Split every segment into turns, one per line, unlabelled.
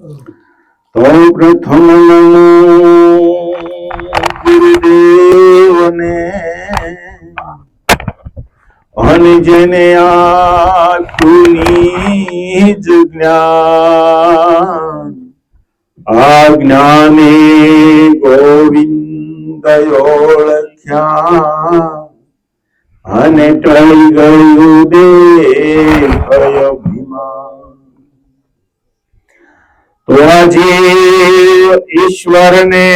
તો પ્રથમ નમો ગુરુદેવને અને જેને આપ્યું જ જ્ઞાન આ જ્ઞાને ગોવિંદ ઓળખ્યા અને ટળી ગયું દેહ તો ઈશ્વરને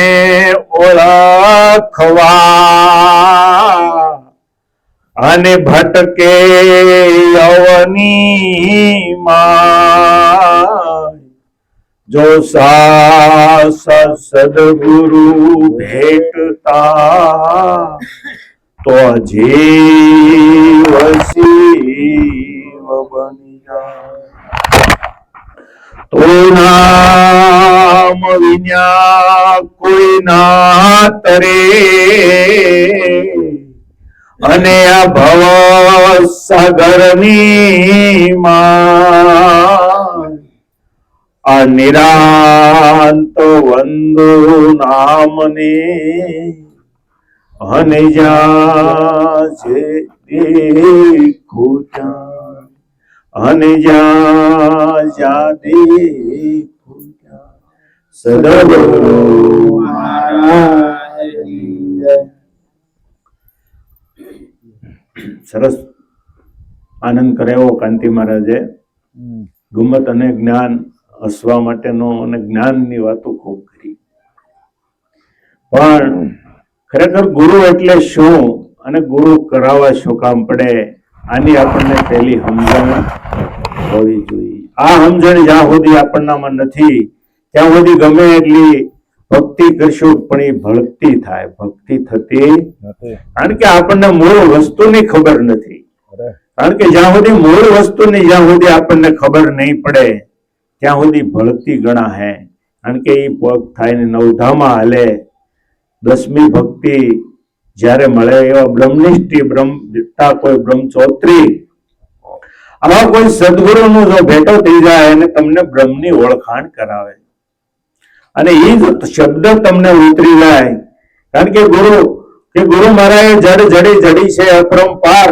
ઓળખવા અને ભટકે યવની માં જો સાસ સદગુરુ ભેટતા, તો જીવ શિવ બની જાય. નામ વિના કોઈ ના તરે. અને આ ભવ સાગરની માં આ નિરાંત વંદો નામને અને જા જે દેખું અને જ્યાં સદગુરુ સરસ આનંદ કરાવ્યો કાંતિ મહારાજે. ગુમત અને જ્ઞાન હસવા માટેનો અને જ્ઞાનની વાતો ખૂબ કરી. પણ ખરેખર ગુરુ એટલે શું અને ગુરુ કરાવવા શું કામ પડે? આની આપણને પહેલી સમજણ હોવી જોઈએ. આ સમજણ જ્યાં સુધી આપણનામાં નથી ત્યાં સુધી ગમે એટલી ભક્તિ કરશું પણ એ ભક્તિ થાય ભક્તિ થતી કારણ કે આપણને મૂળ વસ્તુની ખબર નથી. કારણ કે જ્યાં સુધી મૂળ વસ્તુની જ્યાં સુધી આપણને ખબર નહીં પડે ત્યાં સુધી ભક્તિ ગણા હે. કારણ કે એ પગ થાય ને નવધામાં હાલે. દસમી ભક્તિ જ્યારે મળે એવા બ્રહ્મનિષ્ઠી બ્રહ્મ દિત્તા કોઈ બ્રહ્મચોત્રી આવા કોઈ સદગુરુનો જો ભેટો થઈ જાય અને તમને બ્રહ્મની ઓળખાણ કરાવે. અને એ જ શબ્દ તમને ઉતરી જાય. કારણ કે ગુરુ કે ગુરુ મારા જડ જડી જડી છે અપરંપાર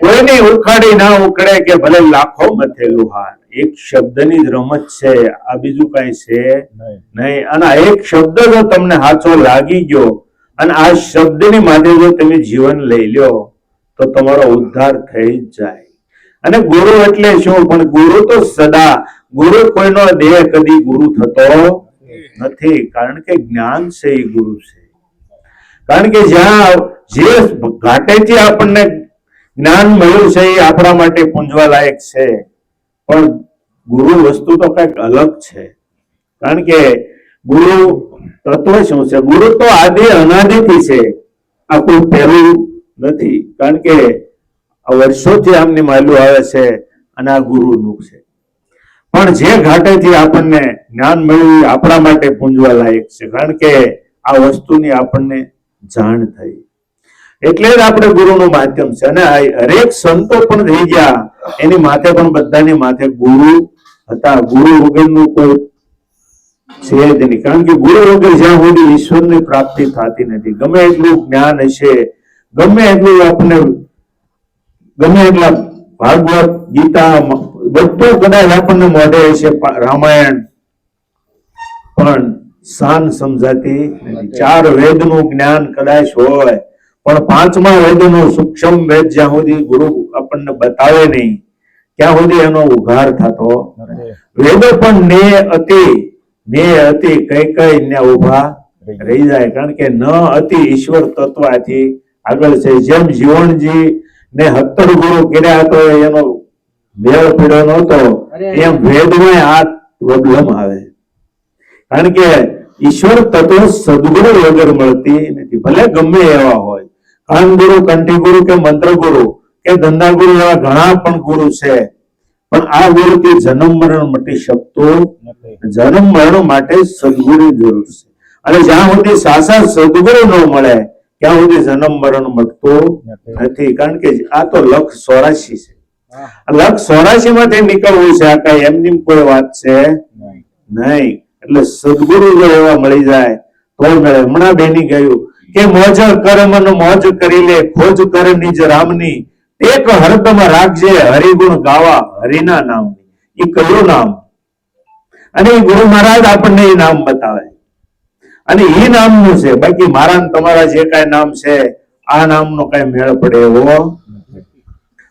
કોઈની ઉખાડી ના ઉકળે કે ભલે લાખો મથેલું હાર. એક શબ્દની જ રમત છે આ બીજું કઈ છે
નહીં.
અને એક શબ્દ જો તમને સાચો લાગી ગયો અને આ શબ્દની માથે જો તમે જીવન લઈ લ્યો તો તમારો ઉદ્ધાર થઈ જાય. અને ગુરુ એટલે શું? પણ ગુરુ તો સદા. ગુરુ કોઈનો દેહ કદી ગુરુ થતો નથી. કારણ કે જ્ઞાન છે એ ગુરુ છે. કારણ કે જ્યાં જે ઘાટેથી આપણને જ્ઞાન મળ્યું છે એ આપણા માટે પૂંજવા લાયક છે. પણ ગુરુ વસ્તુ તો કંઈક અલગ છે. કારણ કે ગુરુ તત્વ શું છે? ગુરુ તો આદિ અનાદિથી છે. આ કોઈ પહેલું નથી. કારણ કે વર્ષોથી આમની માલ્યું આવે છે અને આ ગુરુનું છે. પણ જે ઘાટેથી આપણને જ્ઞાન મળ્યું આપણા માટે પૂંજવા લાયક છે. કારણ કે આ વસ્તુની આપણને જાણ થઈ. એટલે જ આપણે ગુરુનું માધ્યમ છે. અને હરેક સંતો પણ થઈ ગયા. એની માથે પણ બધાની માથે ગુરુ હતા. ગુરુ વગરનું કોઈ છે જ નહીં કારણ કે ગુરુ વગર જ્યાં સુધી ઈશ્વરની પ્રાપ્તિ થતી નથી. ગમે એટલું જ્ઞાન હશે ગમે એટલું આપણે ગમે એટલા ભાગવત ગીતા બધું કદાચ આપણને મોઢે છે રામાયણ. પણ સાન સમજાતી નથી. ચાર વેદનું જ્ઞાન કદાચ હોય પણ પાંચમા વેદનો સૂક્ષ્મ વેદ જ્યાં સુધી ગુરુ આપણને બતાવે નહીં ત્યાં સુધી એનો ઉઘાર થતો વેદો પણ ને અતિ ને અતિ કઈ કઈ ને ઊભા રહી જાય. કારણ કે ન અતિ ઈશ્વર તત્વથી આગળ છે. જેમ જીવનજી ને હત્તર ગુરુ કર્યા હતો એનો મેળ પીડ્યો નહોતો એમ વેદમાં આ પ્રોબ્લેમ આવે. કારણ કે ઈશ્વર તત્વ સદગુરુ વગર મળતી નથી. ભલે ગમે એવા હોય. કાન ગુરુ કંઠી ગુરુ કે મંત્ર ગુરુ કે ધંધા ગુરુ એવા ઘણા પણ ગુરુ છે. પણ આ ગુરુથી જન્મ મરણ મટી શકતો જન્મ મરણ માટે સદગુરુ જરૂર છે. અને જ્યાં સુધી સાસા સદગુરુ ન મળે ત્યાં સુધી જન્મ મરણ મળતો નથી. કારણ કે આ તો લખ સોરાશી છે. લખ સોરાશી માંથી નીકળવું છે આ કઈ એમની કોઈ વાત છે?
નહીં.
એટલે સદગુરુ જો એવા મળી જાય તો મળે. હમણાં બેની ગયું કે મોજ કર્મ મોજ કરી લે ખોજ કર નિજ રામની. એક હરદમ રાખજે હરિગુણ ગાવા હરિના નામની. એ કયું નામ? અને ગુરુ મહારાજ આપણને એ નામ બતાવે. અને એ નામનું છે, બાકી મારા તમારા જે કઈ નામ છે, આ નામનો કઈ મેળ પડે એવો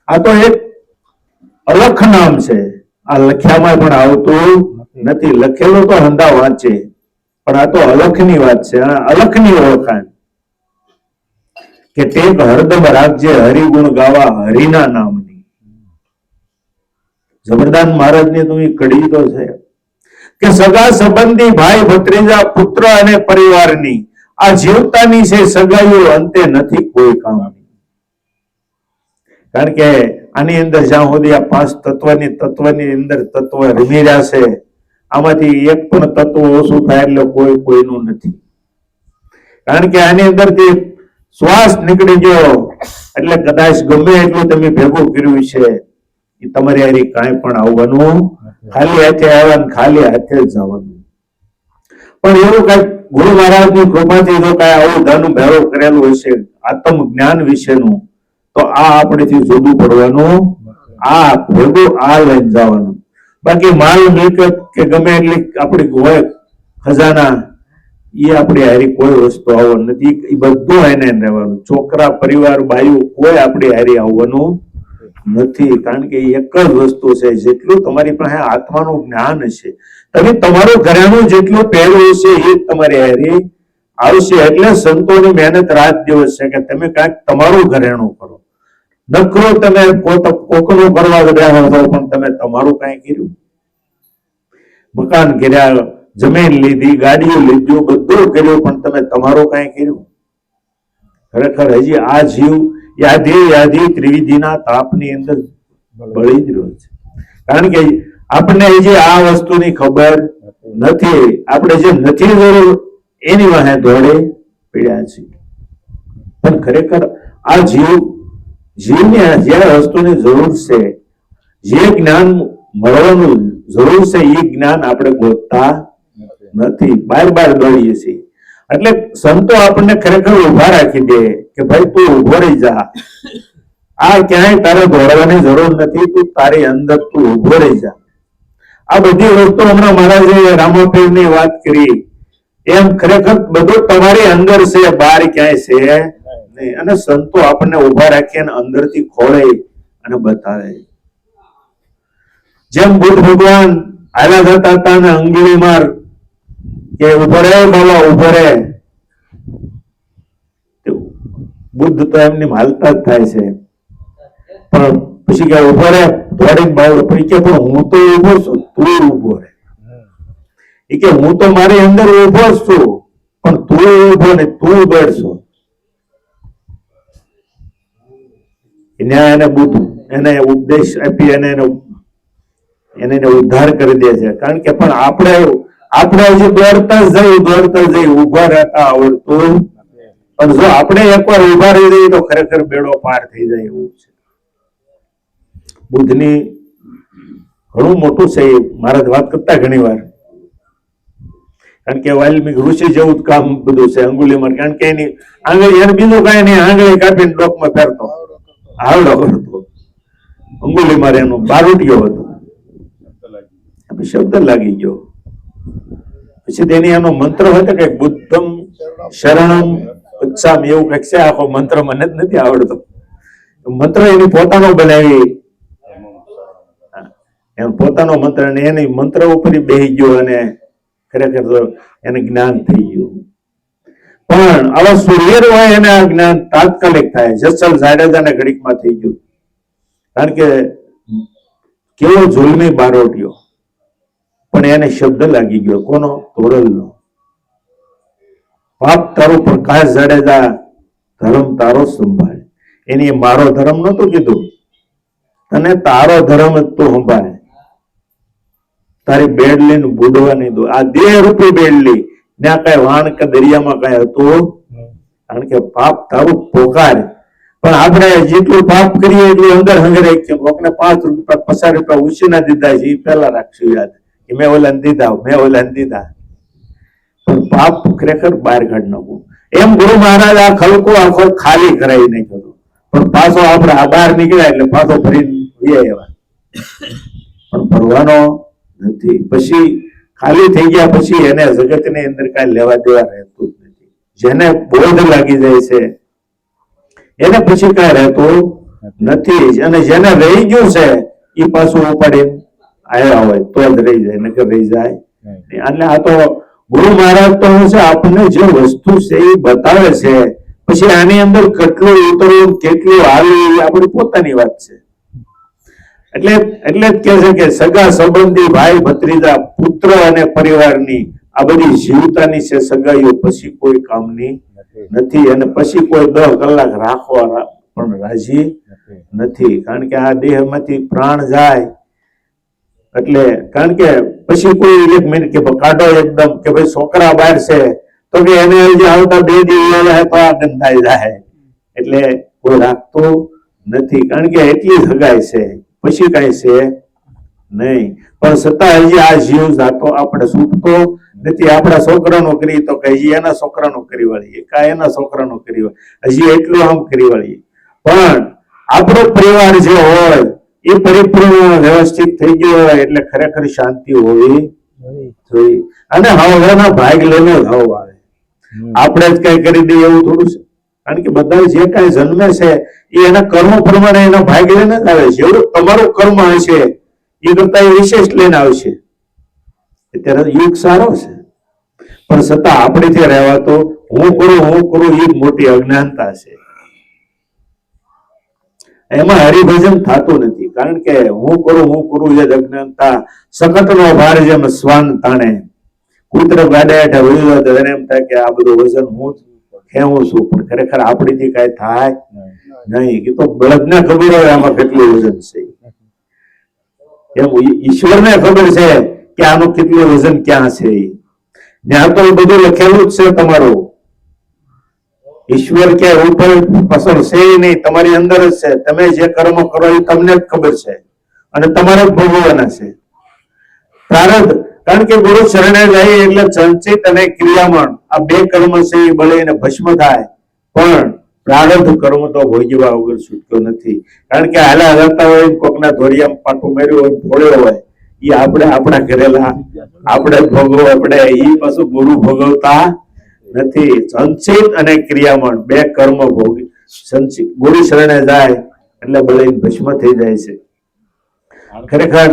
આ તો એક અલખ નામ છે. આ લખ્યામાં પણ આવતું નથી. લખેલું તો હંધા વાંચે, પણ આ તો અલખની વાત છે. અલખની ઓળખાણ કે ટેક હરદમ રાખજે હરિગુણ ગાવા હરિના નામની. જબરદાન મહારાજની તો એ કડી તો છે. કે સગા સંબંધી ભાઈ ભત્રીજા, પુત્ર અને પરિવારની આ જીવતાની છે સગાઈઓ અંતે નથી કોઈ કામની. કારણ કે આની અંદર જ્યાં સુધી આ પાંચ તત્વની તત્વની અંદર તત્વ રમી રહ્યા છે, આમાંથી એક પણ તત્વ ઓછું થાય એટલે કોઈ કોઈનું નથી. કારણ કે આની અંદરથી શ્વાસ નીકળી ગયો એટલે કદાચ ગમે એટલું તમે ભેગું કર્યું છે, એ તમારી હારી કાંઈ પણ આવવાનું ખાલી હાથે આવવાનું ખાલી હાથે જ જવાનું. પણ એવું કઈ ગુરુ મહારાજની કૃપાથી જો કઈ આવું ધન ભેળો કરેલું હશે, આત્મ જ્ઞાન વિશેનું, તો આ આપણેથી જુદું પડવાનું, આ ભેગું આ લઈને જવાનું. બાકી માલ મિલકત કે ગમે એટલી આપણી હોય, ખજાના, એ આપણી હારી કોઈ વસ્તુ આવવાનું નથી. એ બધું એને રહેવાનું. છોકરા, પરિવાર, બાયું, કોઈ આપણી હારી આવવાનું નથી. કારણ કે એક જ વસ્તુ છે, જેટલું તમારી પાસે આત્માનું જ્ઞાન હશે તમે તમારું ઘરેણું જેટલું પહેલું છે, એ તમારે તમારી આવશે. એટલે સંતોની મહેનત રાત દિવસ છે કે તમે કાંઈક તમારું ઘરેણું કરો. નકરો તમે કોકનું કરવા ગયા હતો પણ તમે તમારું કાંઈ કર્યું. મકાન કર્યા જમીન લીધી, ગાડીઓ લીધું, બધું કર્યું, પણ તમે તમારું કાંઈ કર્યું. ખરેખર હજી આ જીવ યાદી યાદી ત્રિવિધિના તાપની અંદર બળી જ રહ્યો છે. કારણ કે આપણને જે આ વસ્તુની ખબર નથી, આપણે જે નથી જરૂર, એની વાહે દોડે પીડ્યા છે પણ ખરેખર આ જીવ, જીવને જે વસ્તુની જરૂર છે, જે જ્ઞાન મળવાનું જરૂર છે, એ જ્ઞાન આપણે ગોતતા નથી. બાર બાર દોડીએ છીએ. એટલે સંતો આપણને ખરેખર ઊભા રાખી દે કે ભાઈ તું ઊભો રહી જા. આ ક્યાંય તારે દોડવાની જરૂર નથી, તું તારી અંદર તું ઊભો રહી જા. આ બધી વસ્તુ હમણાં મહારાજે રામોપીરની વાત કરી. એમ ખરેખર બધું તમારી અંદર છે, બહાર ક્યાંય છે નહીં. અને સંતો આપણને ઊભા રાખી અને અંદરથી ખોળે અને બતાવે. જેમ બુદ્ધ ભગવાન આલા જતા હતા અને અંગુલી માર કે ઊભો રે બોલો, ઊભો રે બુદ્ધ તો એમની હાલતા જ થાય છે. પણ પછી કે ઊભો રે દોડીને બાવડો પણ કે પણ હું તો ઊભો છું, તું ઊભો રે એ કે હું તો મારી અંદર ઊભો છું, પણ તું ઊભો ને તું દોડશો ન્યાય એને બુદ્ધ એને ઉપદેશ આપી અને એને એને ઉદ્ધાર કરી દે છે. કારણ કે પણ આપણે આપણે હજી દોડતા જઈ દોડતા જઈ ઊભા રહેતા આવડતું પણ જો આપણે એકવાર ઊભા રહી જઈએ તો ખરેખર બેડો પાર થઈ જાય એવું છે. બુદ્ધની ઘણું મોટું છે મહારાજ વાત કરતા ઘણી વાર કારણ કે વાલ્મીક ઋષિ જેવું જ કામ બધું છે અંગુલીમાં. કારણ કે એની આંગળી, એને બીજું કાંઈ નહીં, આંગળી કાપીને ડોકમાં ફેરતો. આવડો કરતો. અંગુલીમાર એનો બારૂટિયો હતો. શબ્દ લાગી ગયો. પછી તેની એનો મંત્ર હતો કે બુદ્ધમ, શરણમ ઉત્સામ એવું કંઈક છે. આખો મંત્ર મને જ નથી આવડતો. મંત્ર એની પોતાનો બનાવી. એનો પોતાનો મંત્ર અને એની મંત્ર ઉપર બેહી ગયો અને ખરેખર તો એને જ્ઞાન થઈ ગયું. પણ આવા સુરવીર હોય એને આ જ્ઞાન તાત્કાલિક થાય. જસલ જાડેજાને ઘડીકમાં થઈ ગયું. કારણ કે કેવો જુલમી બારોટ્યો પણ એને શબ્દ લાગી ગયો. કોનો? તોરલનો. પાપ તારો પ્રકાશ જાડેજા ધર્મ તારો સંભાળ. એની મારો ધર્મ નતું કીધો. તને તારો ધર્મ જ તો સંભાળે. તારી બેડલી લઈને બુડવા નહીં દો. આ દેહ રૂપી બેડલી ત્યાં કઈ વાણ કે દરિયામાં કઈ હતું? કારણ કે પાપ તારું પોકાર. પણ આપણે જેટલું પાપ કરીએ એટલું અંદર હંગરે કોકને પાંચ રૂપિયા, પચાસ રૂપિયા ઉછીના દીધા છે. એ પહેલા રાખશું યાદ. કે મેં ઓલંદી દીધા, મેં ઓલંદી દીધા. પાપ ખરેખર બહાર કાઢ નાખવું એમ ગુરુ મહારાજ આ ખલકો આખો ખાલી કરાવી નાખ્યો હતો. પણ પાછો આપણે આ નીકળ્યા એટલે પાછો ફરી એવા પણ ભરવાનો નથી. પછી ખાલી થઈ ગયા પછી એને જગતની અંદર કાંઈ લેવા દેવા રહેતું જ નથી. જેને બોધ લાગી જાય છે, એને પછી કાંઈ રહેતું નથી. અને જેને રહી ગયું છે એ પાછું ઉપાડીને આવ્યા હોય તો જ રહી જાય નકર રહી જાય. એટલે આ તો ગુરુ મહારાજ તો હું છે આપણને જે વસ્તુ છે એ બતાવે છે પછી આની અંદર કેટલું ઉતરવું કેટલું આવ્યું એ આપણી પોતાની વાત છે. એટલે એટલે જ કે છે કે સગા સંબંધી ભાઈ ભત્રીજા પુત્ર અને પરિવારની આ બધી જીવતાની છે સગાઈઓ પછી કોઈ કામની નથી. અને પછી કોઈ દસ કલાક રાખવા પણ રાજી નથી. કારણ કે આ દેહમાંથી પ્રાણ જાય એટલે કારણ કે પછી કોઈ મિનિટ કે કાઢો એકદમ કે ભાઈ છોકરા બહાર છે, તો કે એને હજી આવતા બે દિવસ તો આ ગંધાઈ જાય એટલે કોઈ રાખતું નથી. કારણ કે એટલી હગાય છે, પછી કાંઈ છે નહીં. પણ છતાં હજી આ જીવ જાતો આપણે છૂટતો નથી. આપણા છોકરાનો કરી તો કે હજી એના છોકરાનો કરી વળીએ, કા એના છોકરાનો કરી વળીએ. હજી એટલું આમ કરી વળીએ. પણ આપણો પરિવાર જે હોય એ પરિપૂર્ણ વ્યવસ્થિત થઈ ગયો હોય એટલે ખરેખર શાંતિ હોવી જોઈએ. અને હવાના ભાગ લઈને જ હવ આવે. આપણે જ કઈ કરી દઈએ એવું થોડું છે. કારણ કે બધા જે કઈ જન્મે છે એ એના કર્મ પ્રમાણે એના ભાગ લઈને જ આવે છે. એવું તમારું કર્મ હશે એ કરતા એ વિશેષ લઈને આવશે. અત્યારે યુગ સારો છે. પણ છતાં આપણે આપણેથી રહેવાતો હું કરું હું કરું એ મોટી અજ્ઞાનતા છે. એમાં હરિભજન થતું નથી. કારણ કે હું કરું હું કરું એ જ અજ્ઞાનતા સખતનો ભાર જેમ સ્વાન તાણે. કૂતર ગાડે હેઠે વયું તો એમ થાય કે આ બધું વજન હું જ ખેવું છું. પણ ખરેખર આપણીથી કાંઈ થાય નહીં, એ તો બળદને ખબર હોય આમાં કેટલું વજન છે. એમ ઈશ્વર ઈશ્વરને ખબર છે કે આનું કેટલું વજન ક્યાં છે. ત્યાં તો બધું લખેલું જ છે તમારું. ઈશ્વર કે ઉપર પસંદ છે નહીં, તમારી અંદર જ છે. તમે જે કર્મ કરો એ તમને જ ખબર છે. અને તમારે જ ભોગવવાના છે. પ્રારબ્ધ કારણ કે ગુરુ શરણે જાય એટલે સંચિત અને ક્રિયામણ, આ બે કર્મ છે એ બળીને ભસ્મ થાય, પણ પ્રારબ્ધ કર્મ તો ભોગ્યવા વગર છૂટતો નથી. કારણ કે હાલા હલાતા હોય, કોકના ધોરિયામાં પાટું મેર્યું હોય ફોડ્યો હોય એ આપણે આપણા કરેલા આપણે ભોગવ આપણે એ પાછું ગુરુ ભોગવતા નથી. સંચિત અને ક્રિયામણ બે કર્મ ભોગી સંચિત. ગુરુ શરણે જાય એટલે બળીને ભસ્મ થઈ જાય છે. ખરેખર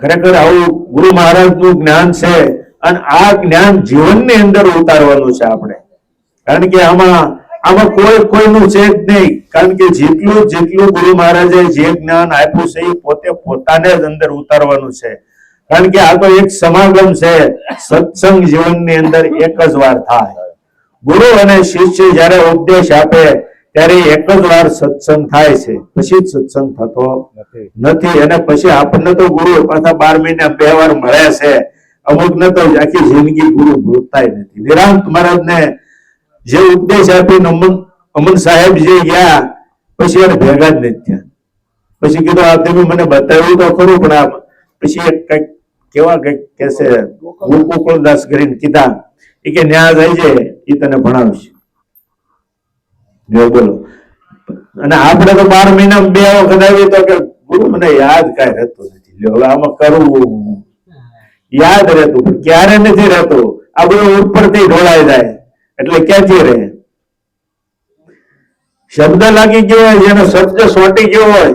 ખરેખર આવું ગુરુ મહારાજનું જ્ઞાન છે અને આ જ્ઞાન જીવનની અંદર ઉતારવાનું છે આપણે. કારણ કે આમાં આમાં કોઈ કોઈનું છે જ નહીં. કારણ કે જેટલું જેટલું ગુરુ મહારાજે જે જ્ઞાન આપ્યું છે એ પોતે પોતાને જ અંદર ઉતારવાનું છે. કારણ કે આ તો એક સમાગમ છે. સત્સંગ જીવનની અંદર એક જ વાર થાય. ગુરુ અને શિષ્ય જ્યારે ઉપદેશ આપે ત્યારે એક જ વાર સત્સંગ થાય છે. પછી જ સત્સંગ થતો નથી. અને પછી આપણને તો ગુરુ પાછા બાર મહિને બે વાર મળે છે. અમુક ને તો આખી જિંદગી ગુરુ ભૂલતા નથી. વિરાંત મહારાજ ને જે ઉપદેશ આપીને અમન અમન સાહેબ જે ગયા પછી એને ભેગા જ નથી થયા. પછી કીધું આ તમે મને બતાવ્યું તો ખરું પણ આ પછી એક કંઈક કેવા કંઈક કેસે ગોકુળદાસ કરીને કીધા, એ કે ન્યા જાય છે એ તને ભણાવશે. જો બોલો. અને આપણે તો બાર મહિના બે વખત આવી તો કે, ગુરુ, મને યાદ કાંઈ રહેતું નથી. હવે આમાં કરવું યાદ રહેતું, પણ ક્યારે નથી રહેતું? આ બધું ઉપરથી ઢોળાઈ જાય. એટલે ક્યાંથી રહે? શબ્દ લાગી ગયો હોય, જેનો શબ્દ સોટી ગયો હોય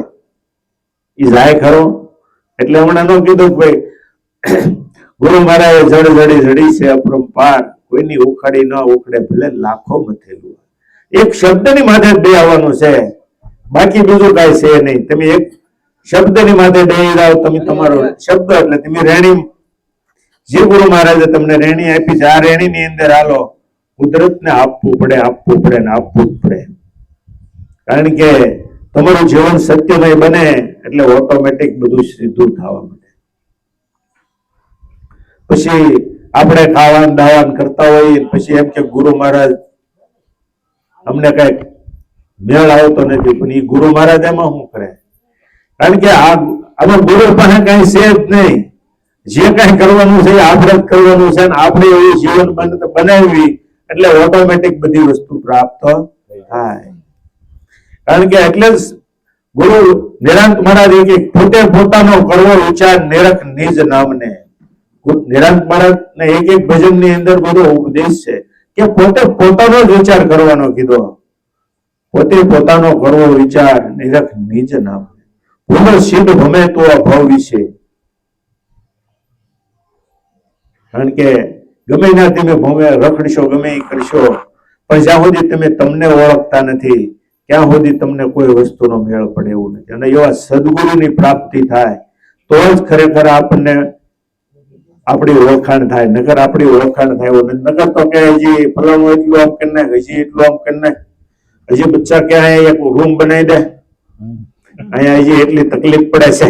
એ જાય ખરો. એટલે હમણાં નો કીધું કે ભાઈ ગુરુ મહારાજે જડ જડી જડી છે અપરંપાર કોઈની ઉખાડી ન ઉખડે, ભલે લાખો મથેલું એક શબ્દની માથે બે આવવાનું છે. બાકી બીજું કાંઈ છે નહીં. તમે એક શબ્દની માથે બે જાઓ, તમે તમારો શબ્દ એટલે તમે રેણી. જે ગુરુ મહારાજે તમને રેણી આપી છે, આ રેણી ની અંદર હાલો, કુદરતને આપવું પડે આપવું પડે ને આપવું જ પડે. કારણ કે તમારું જીવન સત્યમય બને એટલે ઓટોમેટિક બધું સીધું થવા પછી આપણે ખાવાન દાવાન કરતા હોઈએ પછી એમ કે ગુરુ મહારાજ, અમને કંઈક મેળ આવતો નથી, પણ એ ગુરુ મહારાજ એમાં શું કરે? કારણ કે આ ગુરુ પાસે કઈ છે જ નહીં. જે કઈ કરવાનું છે આપણે જ કરવાનું છે આપણે એવું જીવન બનાવી એટલે ઓટોમેટિક બધી વસ્તુ પ્રાપ્ત થાય. કારણ કે એટલે જ ગુરુ નિરાંત મહારાજ કે પોતે પોતાનો કરવો વિચાર નિરખ નિજ નામને નિરાંત મહારાજ ને એક એક ભજનની અંદર બધો ઉપદેશ છે કે પોતે પોતાનો જ વિચાર કરવાનો કીધો. પોતે પોતાનો કરવો વિચાર નિરખ નિજ નામ. ભૂલો સિદ્ધ ભમે તો અભાવ વિશે. કારણ કે ગમે ના તમે ભમે, રખડશો, ગમે એ કરશો, પણ જ્યાં સુધી તમે તમને ઓળખતા નથી, ત્યાં સુધી તમને કોઈ વસ્તુનો મેળ પડે એવું નથી. અને એવા સદગુરુની પ્રાપ્તિ થાય, તો જ ખરેખર આપણને આપણી ઓળખાણ થાય નગર આપણી ઓળખાણ થાય. નથી તો કે હજી ફલાણું એટલું આમ કરી નાખ હજી એટલું આમ કરી નાખ. હજી બચ્ચા કે અહીંયા એક રૂમ બનાવી દે. અહીંયા હજી એટલી તકલીફ પડે છે.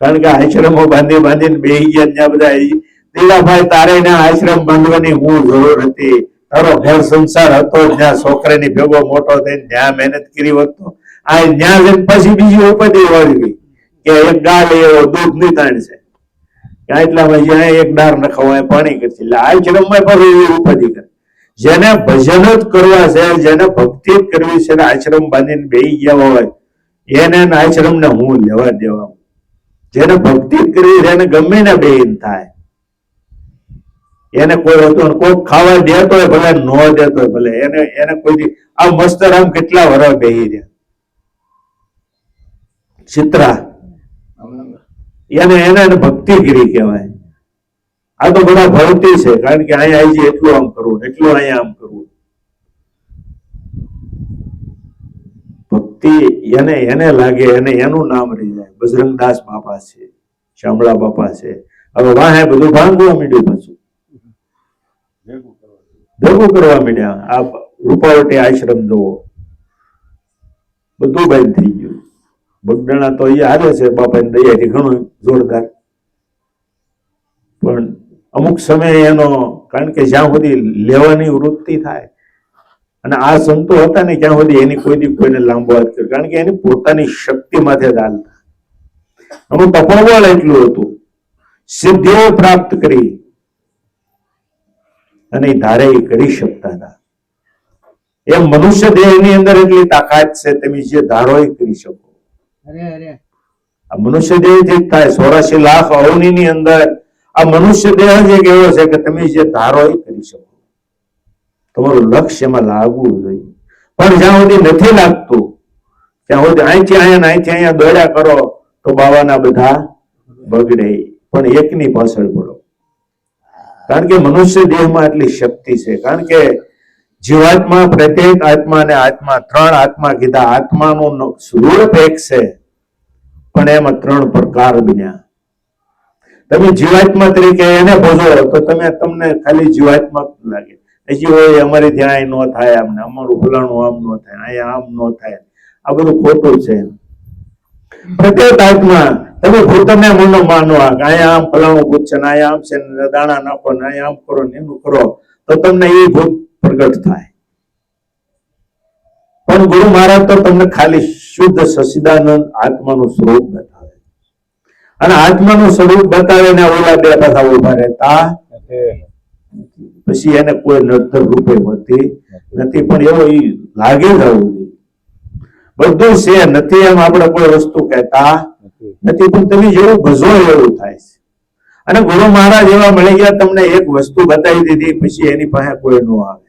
કારણ કે આશ્રમો બાંધી બાંધીને બે ગયા ત્યાં બધા હજી, દીલાભાઈ તારે આશ્રમ બાંધવાની હું જરૂર હતી. તારો ઘર સંસાર હતો જ્યાં છોકરાની ભેગો મોટો થઈને ત્યાં મહેનત કરી હોત તો આ જઈને પછી બીજી ઉપાધિ વળવી. કે એક ગાળ એવો દૂધ નહીં તાણ છે. એક ડાર નખાવાય પાણી કરતી એટલે આશ્રમમાં પણ ઉપાધિ કરે. જેને ભજન જ કરવા છે, જેને ભક્તિ જ કરવી છે આશ્રમ બાંધીને બેહી ગયા હોય, એને ને હું લેવા દેવા. જેને ભક્તિ કરવી છે એને ગમે ને બેહીન થાય. એને કોઈ હતું કોઈ ખાવા દેતો હોય ભલે, ન દેતો હોય ભલે, એને એને કોઈ આ મસ્તરામ કેટલા વરસ બેહી રહ્યા. ચિત્રા એને એને ભક્તિગીરી કહેવાય. આ તો બધા ભક્તિ છે, કારણ કે અહીંયા આવી એટલું આમ કરવું, એટલું અહીંયા આમ કરવું. ભક્તિ એને એને લાગે, એને એનું નામ રહી જાય. બજરંગદાસ બાપા છે, શામળા બાપા છે. હવે વાહે બધું ભાંગવા માંડ્યું પાછું. ભેગું કરવા માંડ્યા. આ રૂપાવટી આશ્રમ જોવો બધું બંધ થઈ ગયું. બગડાણા તો અહીંયા હાલે છે, બાપાની દયાથી ઘણું જોરદાર. પણ અમુક સમયે એનો, કારણ કે જ્યાં સુધી લેવાની વૃત્તિ થાય, અને આ સંતો હતા ને ક્યાં સુધી એની કોઈ દી કોઈને લાંબો હાથ કર્યો. કારણ કે એની પોતાની શક્તિ માથે હાલતા એનું તપોબળ એટલું હતું. સિદ્ધિઓ પ્રાપ્ત કરી. અને ધારે એ કરી શકતા હતા. એમ મનુષ્ય દેહની અંદર એટલી તાકાત છે, તમે જે ધારો એ કરી શકો. આ મનુષ્ય દેહ જે થાય ચોરાશી લાખ અવનિની અંદર, આ મનુષ્ય દેહ જ એક એવો છે કે તમે જે ધારો એ કરી શકો. તમારું લક્ષ્યમાં લાગવું જોઈએ પણ જ્યાં સુધી નથી લાગતું, ત્યાં સુધી અહીંથી અહીંયા અહીંથી અહીંયા દોડ્યા કરો, તો બાવાના બધા બગડે. પણ એકની પાછળ પડો. કારણ કે મનુષ્ય દેહમાં એટલી શક્તિ છે. કારણ કે જીવાત્મા પ્રત્યેક આત્મા અને આત્મા ત્રણ આત્મા કીધા. આત્માનું ન- સ્વરૂપ એક છે. પણ એમાં ત્રણ પ્રકાર બન્યા. તમે જીવાત્મા તરીકે એને ભોજો, તો તમે તમને ખાલી જીવાત્મા લાગે. હજી હોય અમારી ત્યાં ન થાય આમને અમારું ફલાણું આમ ન થાય, અહીંયા આમ ન થાય. આ બધું ખોટું છે. પ્રત્યેક આત્મા, તમે ભૂતને મનો માનો અહીંયા આમ ફલાણું ભૂત છે અહીંયા આમ છે દાણા નાખો ને, અહીંયા આમ કરો ને, એનું કરો, તો તમને એ ભૂત પ્રગટ થાય. પણ ગુરુ મહારાજ તો તમને ખાલી શુદ્ધ સચિદાનંદ આત્માનું સ્વરૂપ બતાવે અને આત્માનું સ્વરૂપ બતાવે ને ઓલા બે પાછા ઊભા રહેતા પછી એને કોઈ નડતર રૂપે હોતી નથી પણ એવો એ લાગે જ આવું બધું છે નથી એમ આપણે કોઈ વસ્તુ કહેતા નથી. પણ તમે જેવું ભજો એવું થાય છે. અને ગુરુ મહારાજ એવા મળી ગયા તમને એક વસ્તુ બતાવી દીધી પછી એની પાસે કોઈ ન આવે.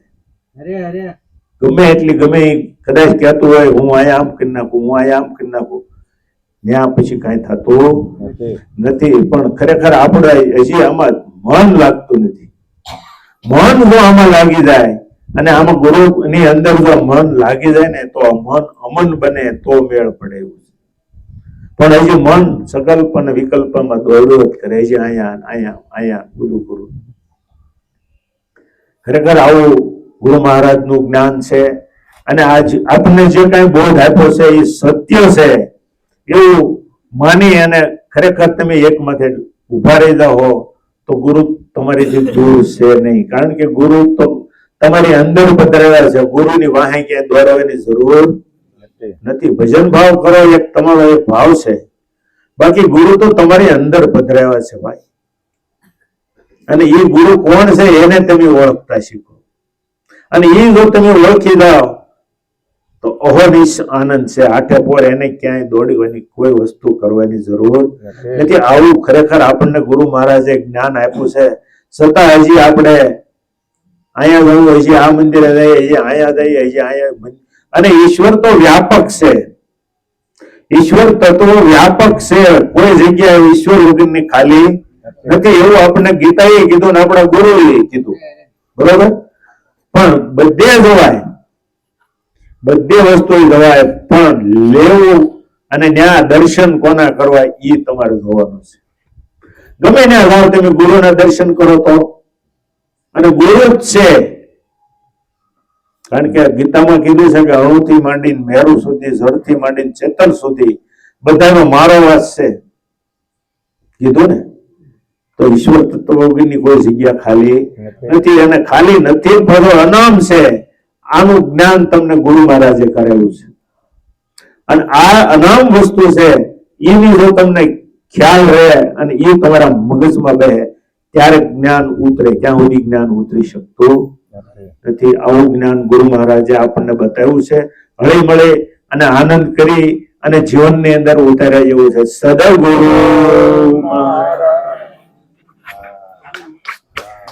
અરે અરે
ગમે એટલી ગમે કદાચ કહેતું હોય હું અહીંયા આમ કરી નાખું હું અહીંયા આમ કરી નાખું. ત્યાં પછી કાંઈ થતું નથી. પણ ખરેખર આપણે હજી આમાં મન લાગતું નથી. મન જો આમાં લાગી જાય અને આમાં ગુરુ ની અંદર જો મન લાગી જાય ને તો મન અમન બને તો મેળ પડે એવું છે. પણ હજી મન સંકલ્પ અને વિકલ્પમાં દોડ્યો જ કરે હજી અહીંયા અહીંયા અહીંયા ગુરુ ગુરુ ખરેખર આવું ગુરુ મહારાજનું જ્ઞાન છે. અને આજ આપને જે કઈ બોધ આપ્યો છે એ સત્ય છે. એવું માની અને ખરેખર તમે એક માથે ઊભા રહી જાઓ તો ગુરુ તમારીથી દૂર છે નહીં. કારણ કે ગુરુ તો તમારી અંદર પધરાવ્યા છે. ગુરુની વાહે ક્યાંય દોરાવવાની જરૂર નથી. ભજન ભાવ કરો એક તમારો એક ભાવ છે. બાકી ગુરુ તો તમારી અંદર પધરાવ્યા છે ભાઈ. અને એ ગુરુ કોણ છે એને તમે ઓળખતા શીખો. અને એ જો તમે ઓળખી દો તો અહોનિશ આનંદ છે. આઠે પોર એને ક્યાંય દોડવાની કોઈ વસ્તુ કરવાની જરૂર નથી. આવું ખરેખર આપણને ગુરુ મહારાજે જ્ઞાન આપ્યું છે. છતાં હજી આપણે અહીંયા જવું હજી આ મંદિરે જઈએ હજી અહીંયા જઈએ હજી અહીંયા અને ઈશ્વર તો વ્યાપક છે. ઈશ્વર તત્વો વ્યાપક છે. કોઈ જગ્યાએ ઈશ્વર વગરની ખાલી નથી. એવું આપણને ગીતાએ કીધું ને આપણા ગુરુએ કીધું. બરોબર? પણ બધે જવાય બધી વસ્તુ જવાય પણ લેવું અને ત્યાં દર્શન કોના કરવા એ તમારે જોવાનું છે. ગમે ને જાઓ તમે ગુરુના દર્શન કરો તો. અને ગુરુ જ છે. કારણ કે ગીતામાં કીધું છે કે અણુથી માંડીને મેરુ સુધી જળથી માંડીને ચેતન સુધી બધાનો મારો વાસ છે. કીધું ને? તો ઈશ્વર તત્વ કોઈ જગ્યા ખાલી નથી. અને ખાલી નથી ફરો અનામ છે. આનું જ્ઞાન તમને ગુરુ મહારાજે કરેલું છે. અને આ અનામ વસ્તુ છે એની જો તમને ખ્યાલ રહે અને એ તમારા મગજમાં બે ત્યારે જ્ઞાન ઉતરે ક્યાં સુધી જ્ઞાન ઉતરી શકતું નથી. આવું જ્ઞાન ગુરુ મહારાજે આપણને બતાવ્યું છે. હળી મળે અને આનંદ કરી અને જીવનની અંદર ઉતાર્યા જેવું છે. સદગુરુ મહારાજ.